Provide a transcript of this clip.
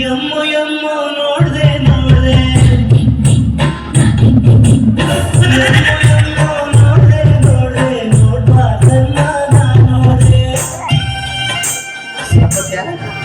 ಯಮ ನೋಡ್ರೆ ನೋಡ್ರೆ ನೋಡದೆ ನೋಡ್ರೆ ನೋಡಾ ನೋಡ